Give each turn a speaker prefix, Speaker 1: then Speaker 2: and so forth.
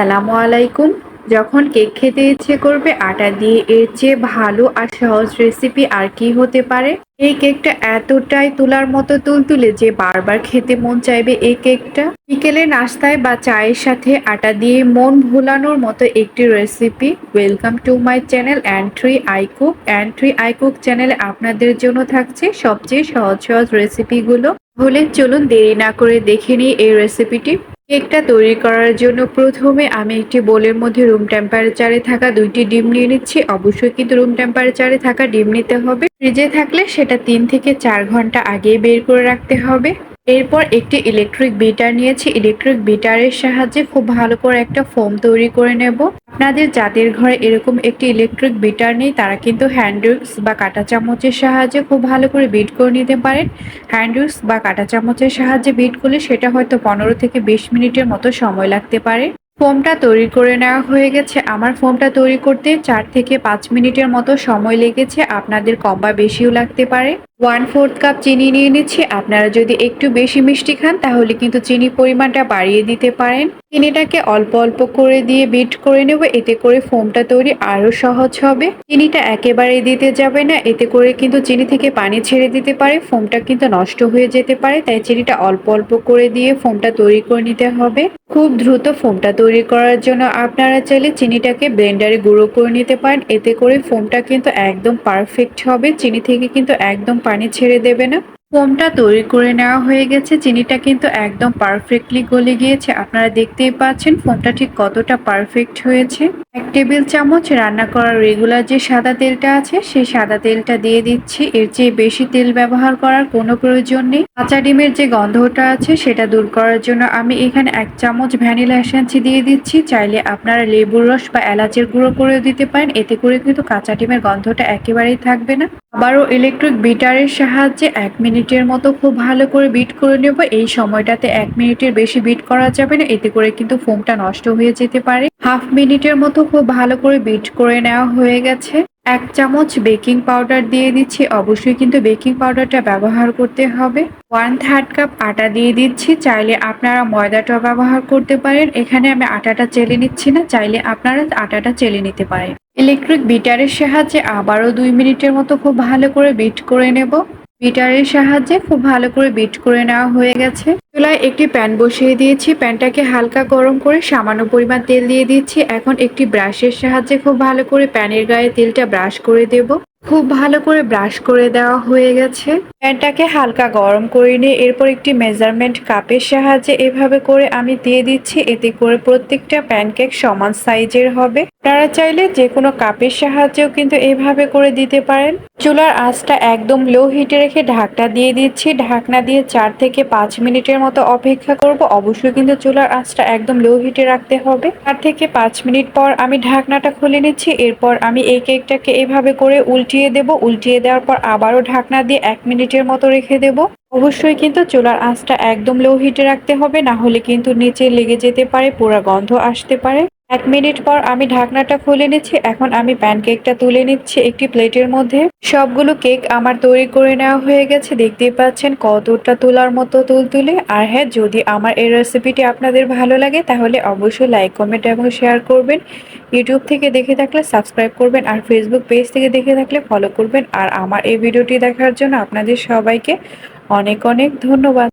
Speaker 1: আসসালামু আলাইকুম। যখন কেক খেতে ইচ্ছে করবে, আটা দিয়ে এর চেয়ে ভালো আর সহজ রেসিপি আর কি হতে পারে? এই কেকটা এতটাই তুলার মতো তুলতুলে যে বারবার খেতে মন চাইবে এই কেকটা। বিকেলে নাস্তায় বা চায়ের সাথে আটা দিয়ে মন ভোলানোর মতো একটি recipe welcome to my channel entry icook entry icook চ্যানেলে আপনাদের জন্য থাকছে সবচেয়ে সহজ সহজ রেসিপিগুলো হলে চলুন দেরি না করে দেখে নিই এই রেসিপিটি কেকটা তৈরি করার জন্য প্রথমে আমি একটি বোলের মধ্যে রুম টেম্পারেচারে থাকা দুইটি ডিম নিয়ে নিচ্ছি। অবশ্যই কিন্তু রুম টেম্পারেচারে থাকা ডিম নিতে হবে। ফ্রিজে থাকলে সেটা তিন থেকে চার ঘণ্টা আগে বের করে রাখতে হবে। এরপর একটি ইলেকট্রিক বিটার নিয়েছি। ইলেকট্রিক বিটারের সাহায্যে খুব ভালো করে একটা ফোম তৈরি করে নেব। আপনাদের যাদের ঘরে এরকম একটি ইলেকট্রিক বিটার নেই, তারা কিন্তু হ্যান্ডউইক্স বা কাঁটা চামচের সাহায্যে খুব ভালো করে বিট করে নিতে পারেন। হ্যান্ডউইক্স বা কাঁটা চামচের সাহায্যে বিট করলে সেটা হয়তো পনেরো থেকে বিশ মিনিটের মতো সময় লাগতে পারে। ফোমটা তৈরি করে নেওয়া হয়ে গেছে। আমার ফোমটা তৈরি করতে চার থেকে পাঁচ মিনিটের মতো সময় লেগেছে। আপনাদের কম বা বেশিও লাগতে পারে। ওয়ান ফোর্থ কাপ চিনি নিয়ে নিচ্ছি। আপনারা যদি একটু বেশি মিষ্টি খান, তাহলে কিন্তু চিনি পরিমাণটা বাড়িয়ে দিতে পারেন। চিনিটাকে অল্প অল্প করে দিয়ে বিট করে নেব, এতে করে ফোমটা তৈরি আরও সহজ হবে। চিনিটা একেবারে দিতে যাবে না, এতে করে কিন্তু চিনি থেকে পানি ছেড়ে দিতে পারে। ফোমটা কিন্তু নষ্ট হয়ে যেতে পারে, তাই চিনিটা অল্প অল্প করে দিয়ে ফোমটা তৈরি করে নিতে হবে। খুব দ্রুত ফোমটা তৈরি করার জন্য আপনারা চাইলে চিনিটাকে ব্লেন্ডারে গুঁড়ো করে নিতে পারেন। এতে করে ফোমটা কিন্তু একদম পারফেক্ট হবে। চিনি থেকে কিন্তু একদম পানি ছেড়ে দেবে না। ফোমটা তৈরি করে নেওয়া হয়ে গেছে। চিনিটা কিন্তু একদম পারফেক্টলি গলে গিয়েছে। আপনারা দেখতেই পাচ্ছেন ফোমটা ঠিক কতটা পারফেক্ট হয়েছে। এক টেবিল চামচ রান্না করার রেগুলার যে সাদা তেলটা আছে, সেই সাদা তেলটা দিয়ে দিচ্ছি। এর চেয়ে বেশি তেল ব্যবহার করার কোনো প্রয়োজন নেই। কাঁচা ডিমের যে গন্ধটা আছে, সেটা দূর করার জন্য আমি এখানে এক চামচ ভ্যানিলা এসেন্সি দিয়ে দিচ্ছি। চাইলে আপনারা লেবুর রস বা এলাচের গুঁড়ো করে দিতে পারেন। এতে করে কিন্তু কাঁচা ডিমের গন্ধটা একেবারেই থাকবে না। আবারও ইলেকট্রিক বিটারের সাহায্যে এক মিনিটের মতো খুব ভালো করে বিট করে নেব। এই সময়টাতে এক মিনিটের বেশি বিট করা যাবে না। এতে করে কিন্তু ফোমটা নষ্ট হয়ে যেতে পারে। হাফ মিনিটের মতো খুব ভালো করে বিট করে নেওয়া হয়ে গেছে। এক চামচ বেকিং পাউডার দিয়ে দিচ্ছি। অবশ্যই কিন্তু বেকিং পাউডারটা ব্যবহার করতে হবে। ওয়ান থার্ড কাপ আটা দিয়ে দিচ্ছি। চাইলে আপনারা ময়দাটা ব্যবহার করতে পারেন। এখানে আমি আটাটা চেলে নিচ্ছি না। চাইলে আপনারা আটাটা চেলে নিতে পারেন। ইলেকট্রিক বিটারের সাহায্যে আবারও দুই মিনিটের মতো খুব ভালো করে বিট করে নেব। বিটারের সাহায্যে খুব ভালো করে বিট করে নেওয়া হয়ে গেছে। চুলায় একটি প্যান বসিয়ে দিয়েছি। প্যানটাকে হালকা গরম করে সামান্য পরিমাণ তেল দিয়ে দিচ্ছি। এখন একটি ব্রাশের সাহায্যে খুব ভালো করে প্যানের গায়ে তেলটা ব্রাশ করে দেব। খুব ভালো করে ব্রাশ করে দেওয়া হয়ে গেছে। প্যানটাকে হালকা গরম করে নিয়ে এরপর একটি মেজারমেন্ট কাপের সাহায্যে এভাবে করে আমি দিয়ে দিচ্ছি। এতে করে প্রত্যেকটা প্যানকেক সমান সাইজের হবে। আপনারা চাইলে যে কোনো কাপের সাহায্যেও কিন্তু এভাবে করে দিতে পারেন। চুলার আঁচটা একদম লো হিটে রেখে ঢাকনা দিয়ে দিচ্ছি। ঢাকনা দিয়ে চার থেকে পাঁচ মিনিটের মতো অপেক্ষা করব, অবশ্যই কিন্তু চুলার আঁচটা একদম লো হিটে রাখতে হবে। চার থেকে পাঁচ মিনিট পর আমি ঢাকনাটা খুলে নিচ্ছি, এরপর আমি এই কেকটাকে এভাবে করে উল্টিয়ে দেব। উল্টিয়ে দেওয়ার পর আবারও ঢাকনা দিয়ে এক মিনিটের মতো রেখে দেব। অবশ্যই কিন্তু চুলার আঁচটা একদম লো হিটে রাখতে হবে, না হলে কিন্তু নিচে লেগে যেতে পারে, পুরা গন্ধ আসতে পারে। এক মিনিট পর আমি ঢাকনাটা খুলে নিচ্ছি। এখন আমি প্যানকেকটা তুলে নিচ্ছি একটি প্লেটের মধ্যে। সবগুলো কেক আমার তৈরি করে নেওয়া হয়ে গেছে। দেখতেই পাচ্ছেন কতটা তোলার মতো তুলতুলে। আর হ্যাঁ যদি আমার এই রেসিপিটি আপনাদের ভালো লাগে, তাহলে অবশ্যই লাইক কমেন্ট এবং শেয়ার করবেন। ইউটিউব থেকে দেখে থাকলে সাবস্ক্রাইব করবেন আর ফেসবুক পেজ থেকে দেখে থাকলে ফলো করবেন। আর আমার এই ভিডিওটি দেখার জন্য আপনাদের সবাইকে অনেক অনেক ধন্যবাদ।